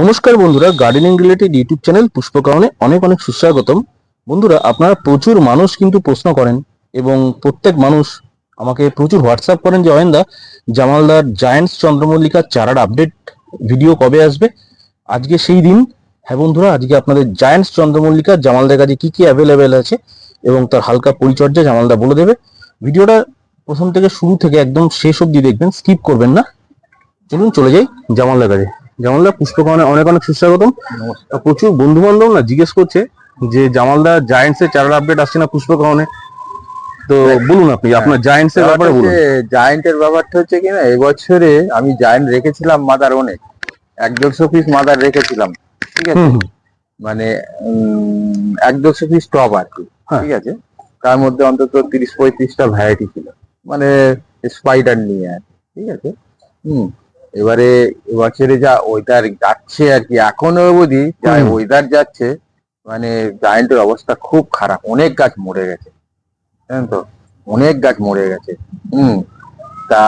নমস্কার বন্ধুরা gardening related YouTube channel পুষ্পকারণে অনেক অনেক সুস্বাগতম। বন্ধুরা, আপনারা প্রচুর মানুষ কিন্তু প্রশ্ন করেন এবং প্রত্যেক মানুষ আমাকে প্রচুর হোয়াটসঅ্যাপ করেন যে, অয়েন্দা, জামালদার জায়ান্টস চন্দ্রমল্লিকার চারার আপডেট ভিডিও কবে আসবে? আজকে সেই দিন হ্যাঁ বন্ধুরা, আজকে আপনাদের জায়ান্টস চন্দ্রমল্লিকা জামালদার কাছে কী কী অ্যাভেলেবেল আছে এবং তার হালকা পরিচর্যা জামালদা বলে দেবে। ভিডিওটা প্রথম থেকে শুরু থেকে একদম শেষ অবধি দেখবেন স্কিপ করবেন না। চলুন চলে যাই জামালদার কাছে। জামালদা পুষ্পকারণে অনেক অনেক সুস্বাগতম। প্রচুর বন্ধু বান্ধব না জিজ্ঞেস করছে যে জামালদা জায়ান্টস এর চারার আপডেট আসছে না পুষ্পকারণে তো বলুন আপনি আপনার জায়ান্টস এর ব্যাপারে বলুন। জায়েন্টের ব্যাপারটা হচ্ছে কি না এবছরে আমি জায়েন্ট রেখেছিলাম মাদার অনেক। এক দেড়শো পিস মাদার রেখেছিলাম ঠিক আছে? মানে এক দেড়শো পিস টপ আর কি হ্যাঁ। ঠিক আছে? তার মধ্যে অন্তত তিরিশ পঁয়ত্রিশটা ভ্যারাইটি ছিল। মানে স্পাইডার নিয়ে আর ঠিক আছে? হুম। এবারে এবছরে যা ওয়েদার যাচ্ছে আর কি এখনও অবধি যা ওয়েদার যাচ্ছে মানে জায়েন্টের অবস্থা খুব খারাপ অনেক গাছ মরে গেছে জানেন তো? অনেক গাছ মরে গেছে হুম। তা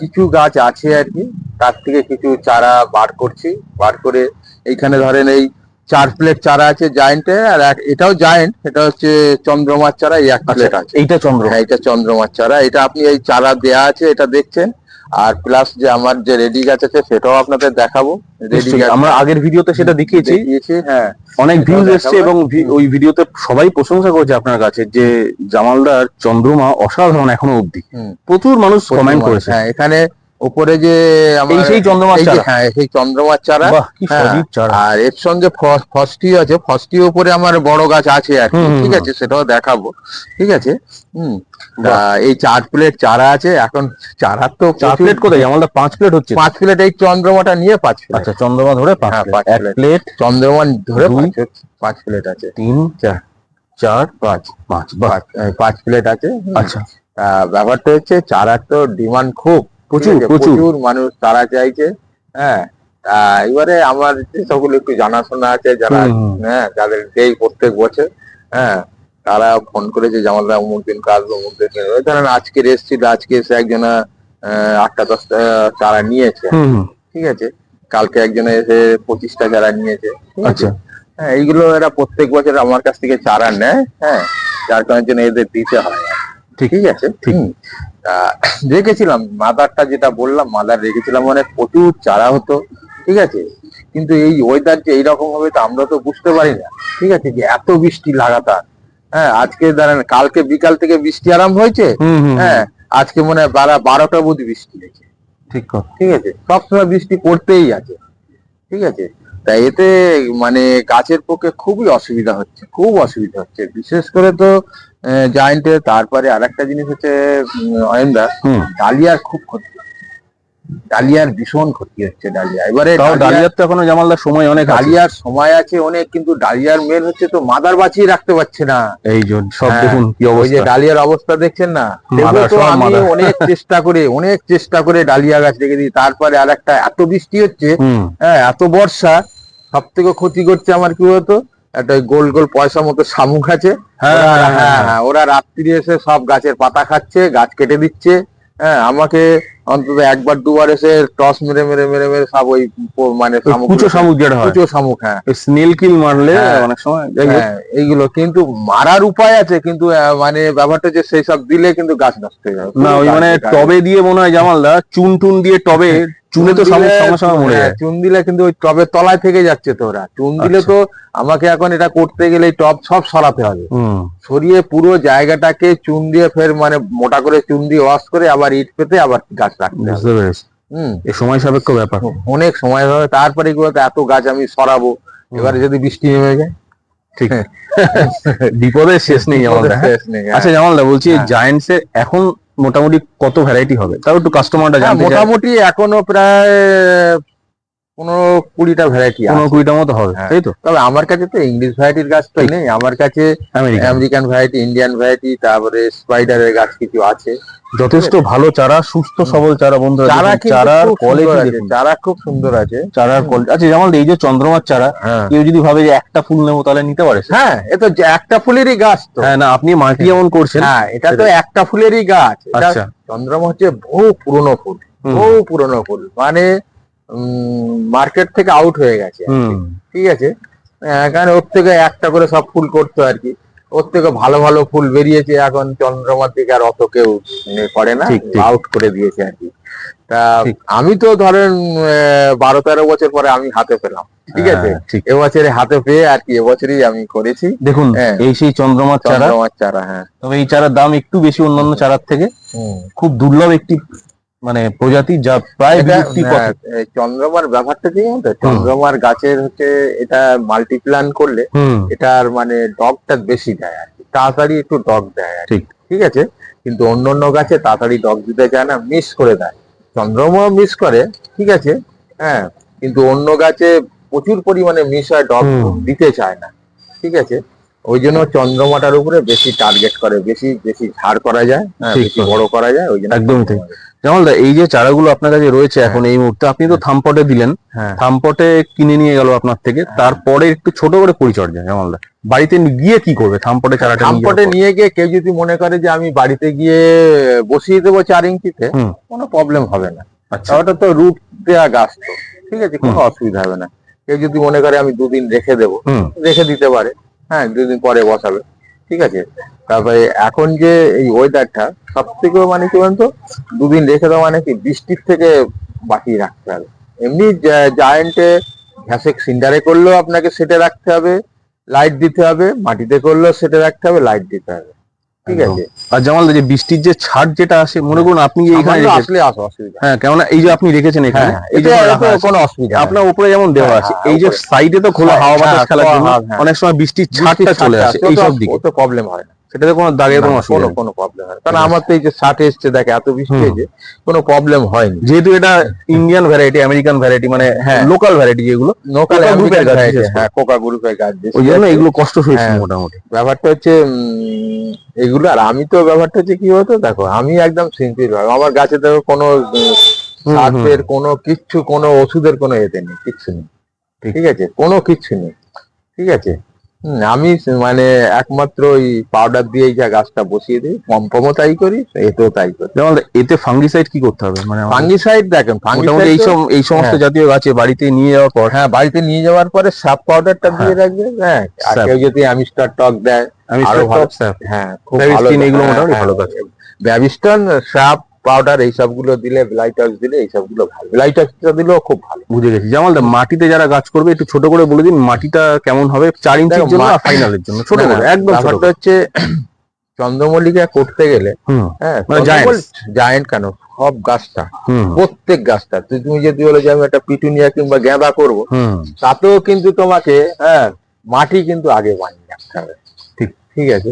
কিছু গাছ আছে আর কি তার থেকে কিছু চারা বার করছি বার করে এইখানে ধরেন এই চার প্লেট চারা আছে জায়েন্টে আর এটাও জায়েন্ট এটা হচ্ছে চন্দ্রমার চারা এই এক প্লেট আছে। এইটা চন্দ্র হ্যাঁ এটা চন্দ্রমার চারা এটা আপনি এই চারা দেয়া আছে এটা দেখছেন? আর প্লাস যে আমার যে রেডি গাছ আছে সেটাও আপনাদের দেখাবো। রেডি গাছ আমরা আগের ভিডিওতে সেটা দেখিয়েছি। হ্যাঁ। অনেক ভিউজ এসছে এবং ওই ভিডিওতে সবাই প্রশংসা করেছে আপনার কাছে যে জামালদার চন্দ্রমা অসাধারণ এখনও অবধি। প্রচুর মানুষ কমেন্ট করেছে। হ্যাঁ এখানে উপরে যে আমার সেই চন্দ্রমার চারা? হ্যাঁ সেই চন্দ্রমার চারা। হ্যাঁ, চারা। আর এর সঙ্গে ফস্টি আছে ফস্টি উপরে আমার বড় গাছ আছে আর ঠিক আছে সেটাও দেখাবো ঠিক আছে হুম। এই চার প্লেট চারা আছে এখন চারার তো চার প্লেট কোথায়? জামালদা পাঁচ প্লেট হচ্ছে। পাঁচ প্লেট এই চন্দ্রমাটা নিয়ে পাঁচ আচ্ছা চন্দ্রমা ধরে পাঁচ হ্যাঁ, প্লেট। চন্দ্রমা ধরে পাঁচ প্লেট আছে। তিন চার চার পাঁচ। পাঁচ পাঁচ প্লেট আছে আচ্ছা। ব্যাপারটা হচ্ছে চারার তো ডিমান্ড খুব। প্রচুর, মানুষ তারা চাইছে হ্যাঁ। এবারে আমার যে সকল একটু জানাশোনা আছে যারা। হ্যাঁ যাদের যেই প্রত্যেক বছর হ্যাঁ তারা ফোন করেছে আমাদের অমুক দিন কাজ অমুক দিন ওই ধরেন আজকে এসেছিল আজকে এসে একজনা আটটা দশটা চারা নিয়েছে। ঠিক আছে? কালকে একজনে এসে পঁচিশটা চারা নিয়েছে ঠিক আছে? আচ্ছা। হ্যাঁ এইগুলো এরা প্রত্যেক বছর আমার কাছ থেকে চারা নেয় হ্যাঁ। যার কারণের জন্য এদের দিতে হয়। ঠিক আছে? রেখেছিলাম। মাদারটা যেটা বললাম মাদার রেখেছিলাম মানে প্রচুর চারা হতো ঠিক আছে? কিন্তু এই ওয়েদার যে এইরকম হবে তো আমরা তো বুঝতে পারি না ঠিক আছে? যে এত বৃষ্টি লাগাতার। হ্যাঁ আজকে দাঁড়ান কালকে বিকাল থেকে বৃষ্টি আরম্ভ হয়েছে? হ্যাঁ আজকে মনে হয় বারা বারোটা বুধ বৃষ্টি হয়েছে। ঠিক ঠিক আছে? সবসময় বৃষ্টি পড়তেই আছে ঠিক আছে? তা এতে মানে গাছের পক্ষে খুবই অসুবিধা হচ্ছে খুব অসুবিধা হচ্ছে। বিশেষ করে তো জয়েন্টে তারপরে আর একটা জিনিস হচ্ছে অয়েন্দা ডালিয়ার খুব ক্ষতি। ডালিয়ার ভীষণ ক্ষতি হচ্ছে ডালিয়া। এবারে ডালিয়ার তো এখনও জামালদার সময় অনেক ডালিয়ার সময় আছে অনেক কিন্তু ডালিয়ার মেন হচ্ছে তো মাদার বাঁচিয়ে রাখতে পারছে না। এই যে সব হ্যাঁ, দেখুন কি ওই যে অবস্থা। ডালিয়ার অবস্থা দেখছেন না? আমি অনেক চেষ্টা করে অনেক চেষ্টা করে ডালিয়া গাছ রেখে দিই। তারপরে আর একটা এত বৃষ্টি হচ্ছে হ্যাঁ এত বর্ষা সব থেকে ক্ষতি করছে আমার কি বলতো? একটা গোল গোল পয়সা মতো শামুক আছে। হ্যাঁ, হ্যাঁ, হ্যাঁ হ্যাঁ। হ্যাঁ ওরা রাত্রি এসে সব গাছের পাতা খাচ্ছে গাছ কেটে দিচ্ছে। হ্যাঁ আমাকে অন্তত একবার দুবার এসে টস মেরে মেরে মেরে মেরে সব ওই মানে কুচো শামুক যেটা হয়। কুচো শামুক হ্যাঁ। স্নেল কিল মারলে হ্যাঁ। অনেক সময় হ্যাঁ এইগুলো। কিন্তু মারার উপায় আছে কিন্তু মানে ব্যাপারটা যে সেই সব দিলে কিন্তু গাছ নষ্ট হয়ে যাবে। না ওই মানে টবে দিয়ে মনে হয় জামালদা চুন টুন দিয়ে টবে চুনে তো মরে হ্যাঁ, যায়। চুন দিলে কিন্তু ওই টবের তলায় থেকে যাচ্ছে তো ওরা চুন দিলে আচ্ছা। তো আমাকে এখন এটা করতে গেলে টব সব সরাতে হবে। হুম। সরিয়ে পুরো জায়গাটাকে চুন দিয়ে ফের মানে মোটা করে চুন দিয়ে ওয়াশ করে আবার ইট পেতে আবার গাছ রাখতে হবে। বুঝতে পেরেছি। হুম। এ সময় সাপেক্ষ ব্যাপার। অনেক সময় হবে। তারপরে কি বলতো এত গাছ আমি সরাবো। এবারে যদি বৃষ্টি নেমে যায়। ঠিক। বিপদের শেষ নেই জামালদা হ্যাঁ? হ্যাঁ। আচ্ছা জামালদা বলছি। জায়েন্টস এর এখন মোটামুটি কত ভ্যারাইটি হবে? তাও একটু কাস্টমারটা হ্যাঁ, জানতে মোটামুটি এখনও প্রায় পনেরো কুড়িটা ভ্যারাইটি পনেরো কুড়িটার মতো হবে হ্যাঁ। তাই তো? তবে আমার কাছে তো ইংলিশ ভ্যারাইটির গাছ তো নেই আমার কাছে আমেরিকান ভ্যারাইটি ইন্ডিয়ান ভ্যারাইটি তারপরে স্পাইডারের গাছ কিছু আছে। যথেষ্ট ভালো চারা সুস্থ সবল চারা বন্ধুরা চারা চারার কোয়ালিটি চারা খুব সুন্দর আছে। চারার কোয়ালিটি আচ্ছা যেমন এই যে চন্দ্রমার চারা হ্যাঁ। কেউ যদি ভাবে যে একটা ফুল নেব তাহলে নিতে পারে হ্যাঁ এ তো একটা ফুলেরই গাছ তো। হ্যাঁ না আপনি মাটি যেমন করছেন। হ্যাঁ এটা তো একটা ফুলেরই গাছ। আচ্ছা। চন্দ্রমা হচ্ছে বহু পুরনো ফুল বহু পুরনো ফুল। মানে মার্কেট থেকে আউট হয়ে গেছে ঠিক আছে? কারণ ওর থেকে একটা করে সব ফুল করতো আর কি। ওর থেকে ভালো ভালো ফুল বেরিয়েছে এখন চন্দ্রমার দিকে আর অত কেউ করে না। আউট করে দিয়েছে আর কি। তা আমি তো ধরেন বারো তেরো বছর পরে আমি হাতে পেলাম ঠিক আছে? হ্যাঁ, ঠিক। এবছরে হাতে পেয়ে আর কি এবছরই আমি করেছি। দেখুন হ্যাঁ। এই সেই চন্দ্রমার চারা। চন্দ্রমার চারা হ্যাঁ। তবে এই চারার দাম একটু বেশি অন্যান্য চারার থেকে। খুব দুর্লভ একটি মানে প্রজাতি যা প্রায় বিলুপ্তি পথে। চন্দ্রমার ব্যাপারটা কি জানো চন্দ্রমার গাছের হচ্ছে এটা মাল্টিপ্লান করলে এটার মানে ডগটা বেশি দেয় আর কি। তাড়াতাড়ি একটু ডগ দেয় আর ঠিক। ঠিক আছে? কিন্তু অন্য অন্য গাছে তাড়াতাড়ি ডগ দিতে চায় না মিস করে দেয়। চন্দ্রমা মিস করে ঠিক আছে? হ্যাঁ কিন্তু অন্য গাছে প্রচুর পরিমাণে মিস হয় ডগ দিতে চায় না। ঠিক আছে? ওই জন্য চন্দ্রমাটার উপরে বেশি টার্গেট করে বেশি বেশি ঝাড় করা যায় হ্যাঁ, বেশি। বড় করা যায় ওই জন্য একদমই ঠিক। জামাল দা এই যে চারাগুলো আপনার কাছে রয়েছে এখন এই মুহূর্তে আপনি তো থামপটে দিলেন। হ্যাঁ। থামপটে কিনে নিয়ে গেল আপনার থেকে তারপরে একটু ছোট করে পরিচর্যা জামাল দা। বাড়িতে গিয়ে কি করবে থামপটে চারাটা থামপটে নিয়ে গিয়ে কেউ যদি মনে করে যে আমি বাড়িতে গিয়ে বসিয়ে দেবো চার ইঞ্চিতে কোনো প্রবলেম হবে না। আচ্ছা। ওটা তো রুট দেওয়া গাছ তো ঠিক আছে কোনো অসুবিধা হবে না। কেউ যদি মনে করে আমি দুদিন রেখে দেবো রেখে দিতে পারে। হ্যাঁ দুদিন পরে বসাবে। ঠিক আছে? তারপরে এখন যে এই ওয়েদারটা সব থেকে মানে কি বলতো? দুদিন রেখে দেওয়া মানে কি? বৃষ্টির থেকে বাঁচিয়ে রাখতে হবে। এমনি জায়েন্টে ঘ্যাসে সিন্ডারে করলেও আপনাকে সেটে রাখতে হবে লাইট দিতে হবে, মাটিতে করলেও সেটে রাখতে হবে লাইট দিতে হবে। ঠিক আছে? আর জামাল যে বৃষ্টির যে ছাড় যেটা আসে মনে করুন আপনি যে এখানে আসলে আসো অসুবিধা হ্যাঁ কেননা এই যে আপনি রেখেছেন এখানে হ্যাঁ এই যে কোনো অসুবিধা আপনার উপরে যেমন দেওয়া হ্যাঁ, আছে হ্যাঁ, এই যে সাইডে তো খোলা হ্যাঁ, হাওয়া বাতাস হ্যাঁ, খেলার জন্য হ্যাঁ। অনেক সময় বৃষ্টির ছাড়টা চলে আসে এই সব দিকে। তো প্রবলেম হয় না। সেটাতে কোনো দাগের কোনো অসুবিধা কোনো প্রবলেম হয় কারণ আমার তো এই যে ষাট এসছে দেখে এত বৃষ্টি হয়েছে কোনো প্রবলেম হয়নি। যেহেতু এটা ইন্ডিয়ান ভ্যারাইটি আমেরিকান ভ্যারাইটি মানে হ্যাঁ। লোকাল ভ্যারাইটি যেগুলো লোকাল গ্রুপের গাছ হ্যাঁ কোকা গ্রুপের গাছ ওই জন্য এগুলো কষ্ট হয়েছে হ্যাঁ। মোটামুটি। ব্যাপারটা হচ্ছে এগুলো আর আমি তো ব্যাপারটা হচ্ছে কি হতো দেখো আমি একদম সিম্পিল ভাবে আমার গাছে দেখো কোনো হুম, সার্ফের কোনো কিচ্ছু কোনো ওষুধের কোনো এতে নেই কিচ্ছু নেই। ঠিক। আছে? কোনো কিচ্ছু নেই। ঠিক আছে? আমি মানে একমাত্র ওই পাউডার দিয়েই যা গাছটা বসিয়ে দিই। পম্পমও তাই করি এতেও তাই করি। যেমন এতে ফাঙ্গিসাইড কি করতে হবে? মানে ফাঙ্গিসাইড দেখেন ফাঙ্গিসাইড এই সব এই সমস্ত হ্যাঁ। জাতীয় গাছে বাড়িতে নিয়ে যাওয়ার পর হ্যাঁ বাড়িতে নিয়ে যাওয়ার পরে সাপ পাউডারটা দিয়ে রাখবে হ্যাঁ। আর। কেউ যদি আমিস্টার টক দেয়। স্যার হ্যাঁ খুব ভালো হ্যাঁ, এগুলো মোটামুটি ভালো কাজ ব্যাবিস্টন সাপ পাউডার এই সবগুলো দিলে ব্লাইটক্স দিলে এই সবগুলো ভালো। ব্লাইটক্সটা দিলেও খুব ভালো। বুঝে গেছি। জামাল দা মাটিতে যারা গাছ করবে একটু ছোট করে বলে দিন মাটিটা কেমন হবে চার ইঞ্চির জন্য ফাইনালের জন্য। ছোট করে একদম ছোট ব্যাপারটা হচ্ছে চন্দ্রমল্লিকা করতে গেলে হ্যাঁ মানে জায়েন্ট কেন? সব গাছটা প্রত্যেক গাছটা। তুমি যদি বলে যে আমি একটা পিটুনিয়া কিংবা গেঁদা করব তাতেও কিন্তু তোমাকে হ্যাঁ মাটি কিন্তু আগে বানিয়ে রাখতে হবে। ঠিক। ঠিক আছে?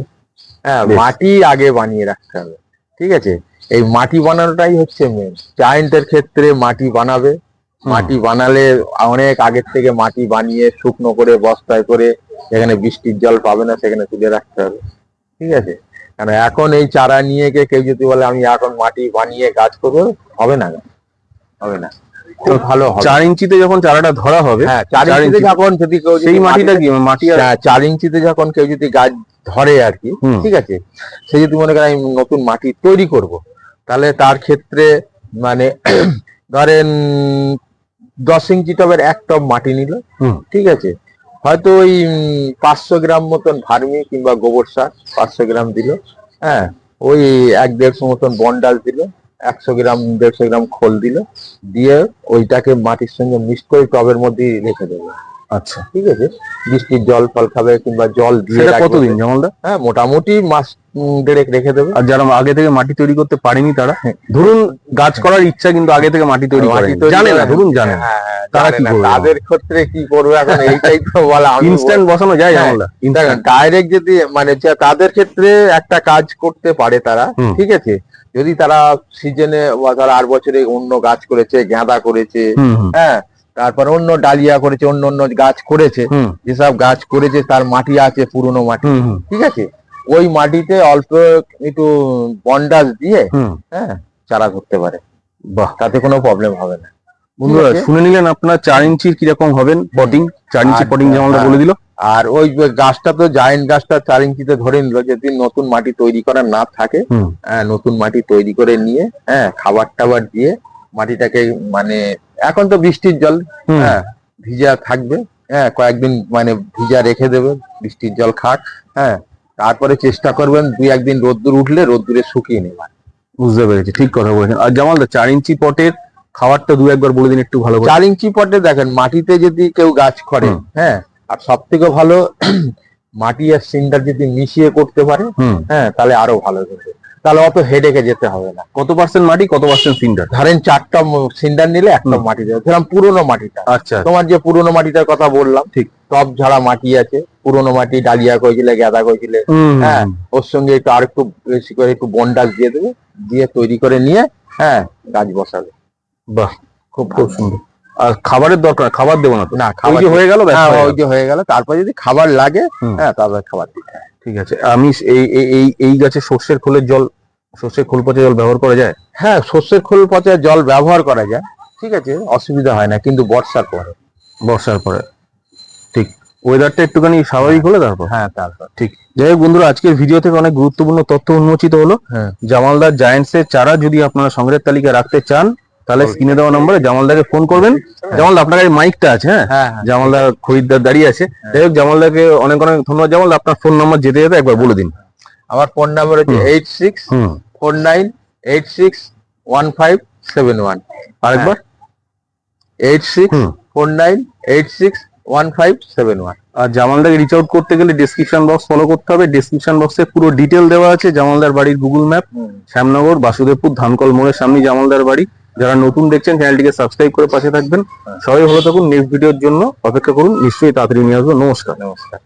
হ্যাঁ মাটি আগে বানিয়ে রাখতে হবে। ঠিক আছে? এই মাটি বানানোটাই হচ্ছে মেন জায়েন্টের ক্ষেত্রে মাটি বানাবে। মাটি বানালে অনেক আগের থেকে মাটি বানিয়ে শুকনো করে বস্তায় করে যেখানে বৃষ্টির জল পাবে না সেখানে তুলে রাখতে হবে। ঠিক আছে? কারণ এখন এই চারা নিয়ে গিয়ে কেউ যদি বলে আমি এখন মাটি বানিয়ে গাছ করব হবে না হবে না। ভালো হবে। চার ইঞ্চিতে যখন চারাটা ধরা হবে হ্যাঁ চার ইঞ্চিতে যখন যদি কেউ সেই মাটিটা কি? মাটি হ্যাঁ, চার ইঞ্চিতে যখন কেউ যদি গাছ ধরে আর কি ঠিক আছে? সে যদি মনে করে আমি নতুন মাটি তৈরি করব তাহলে তার ক্ষেত্রে মানে ধরেন দশ ইঞ্চি টবের এক টব মাটি নিল। ঠিক আছে? হয়তো ওই পাঁচশো গ্রাম মতন ভার্মি কিংবা গোবর সার পাঁচশো গ্রাম দিল। হ্যাঁ ওই এক দেড়শো মতন বন্ডাল দিল একশো গ্রাম দেড়শো গ্রাম খোল দিল দিয়ে ওইটাকে মাটির সঙ্গে মিক্স করে টবের মধ্যে রেখে দেবে আচ্ছা ঠিক আছে। বৃষ্টির জল ফল খাবে কিংবা জল দিয়ে। কতদিন দা হ্যাঁ মোটামুটি মাস দেড়েক রেখে দেবে। আর যারা আগে থেকে মাটি তৈরি করতে পারেনি তারা ধরুন গাছ করার ইচ্ছা কিন্তু আগে থেকে মাটি তৈরি করে জানে না ধরুন জানে। না হ্যাঁ, হ্যাঁ, তারা কি করবে? তাদের ক্ষেত্রে কি করবে এখন এইটাই তো বলা ইনস্ট্যান্ট বসানো যায় হ্যাঁ, ইনস্ট্যান্ট ডাইরেক্ট যদি মানে তাদের ক্ষেত্রে একটা কাজ করতে পারে তারা ঠিক আছে? যদি তারা সিজনে বা তারা আর বছরে অন্য গাছ করেছে গাঁদা করেছে হ্যাঁ তারপর অন্য ডালিয়া করেছে অন্য অন্য গাছ করেছে যেসব গাছ করেছে তার মাটি আছে পুরনো মাটি। ঠিক আছে? ওই মাটিতে অল্প একটু বন্ডাস দিয়ে হ্যাঁ চারা করতে পারে। বাহ। তাতে কোনো প্রবলেম হবে না। বন্ধুরা শুনে নিলেন আপনার চার ইঞ্চির কীরকম হবেন পটিং চার ইঞ্চি পটিং যেমন। বলে দিল। আর ওই গাছটা তো জায়েন্ট গাছটা চার ইঞ্চিতে ধরে নিল যদি নতুন মাটি তৈরি করা না থাকে হ্যাঁ, নতুন মাটি তৈরি করে নিয়ে হ্যাঁ খাবার টাবার দিয়ে মাটিটাকে মানে এখন তো বৃষ্টির জল হ্যাঁ ভিজা থাকবে হ্যাঁ কয়েকদিন মানে ভিজা রেখে দেবে বৃষ্টির জল খাক হ্যাঁ তারপরে চেষ্টা করবেন দুই একদিন রোদ্দুর উঠলে রোদ্দুরে শুকিয়ে নেবেন বুঝতে পেরেছি ঠিক কথা বলেছেন। আর জামালদা চার ইঞ্চি পটের খাবারটা দু একবার বলে দিন একটু ভালো চার ইঞ্চি পটে দেখেন মাটিতে যদি কেউ গাছ করে হ্যাঁ আর সব থেকে ভালো মাটি আর সিন্ডার যদি মিশিয়ে করতে পারে হ্যাঁ তাহলে আরও ভালো হবে। তাহলে অত হেডেকে যেতে হবে না। কত পার্সেন্ট মাটি কত পার্সেন্ট সিন্ডার ধরেন চারটা সিন্ডার নিলে একটা মাটি দেবে। ধরলাম পুরোনো মাটিটা। আচ্ছা তোমার যে পুরোনো মাটিটার কথা বললাম ঠিক। টপ ঝাড়া মাটি আছে পুরোনো মাটি ডালিয়া করেছিলে গাঁদা করেছিলে হ্যাঁ? ওর সঙ্গে একটু আর একটু বেশি করে একটু বন্ডাস দিয়ে দেবে দিয়ে তৈরি করে নিয়ে হ্যাঁ গাছ বসাবে। বাহ খুব খুব সুন্দর। আর খাবারের দরকার খাবার দেবো না না খাবার হয়ে গেল হ্যাঁ হয়ে ওই গেল। যে হয়ে গেল তারপর যদি খাবার লাগে হ্যাঁ তারপরে খাবার দিতে ঠিক আছে আমি এই এই- এই গাছে সর্ষের খোলের জল সর্ষের খোল পচা জল ব্যবহার করা যায়? হ্যাঁ সর্ষের খোল পচা জল ব্যবহার করা যায়। ঠিক আছে অসুবিধা হয় না কিন্তু বর্ষার পরে। বর্ষার পরে। ঠিক ওয়েদারটা একটুখানি স্বাভাবিক হলে তারপর? হ্যাঁ তারপর। ঠিক যাই হোক বন্ধুরা আজকের ভিডিও থেকে অনেক গুরুত্বপূর্ণ তথ্য উন্মোচিত হলো। হ্যাঁ। জামালদার জায়েন্টস এর চারা যদি আপনারা সংগ্রহের তালিকায় রাখতে চান তাহলে স্ক্রিনে দেওয়া নম্বরে জামালদাকে ফোন করবেন। জামালদা আপনার কাছে মাইকটা আছে হ্যাঁ? হ্যাঁ হ্যাঁ। জামালদা খরিদ্দার দাঁড়িয়ে আছে। যাই হোক জামালদাকে অনেক অনেক ধন্যবাদ। জামালদা আপনার ফোন নাম্বার যেতে যেতে একবার বলে দিন। আমার ফোন নাম্বার হচ্ছে eight six four nine eight six one five seven one আরেকবার। Eight six four nine eight six one five seven one আর জামালদাকে রিচ আউট করতে গেলে ডেসক্রিপশন বক্স ফলো করতে হবে। ডেসক্রিপশন বক্সে পুরো ডিটেল দেওয়া আছে। জামালদার বাড়ির গুগল ম্যাপ শ্যামনগর বাসুদেবপুর ধানকল মোড়ের সামনে জামালদার বাড়ি। যারা নতুন দেখছেন, চ্যানেলটিকে সাবস্ক্রাইব করে পাশে থাকবেন। সবাই ভালো থাকুন নেক্সট ভিডিওর জন্য অপেক্ষা করুন। নিশ্চয়ই তাড়াতাড়ি নিয়ে আসব। নমস্কার। নমস্কার।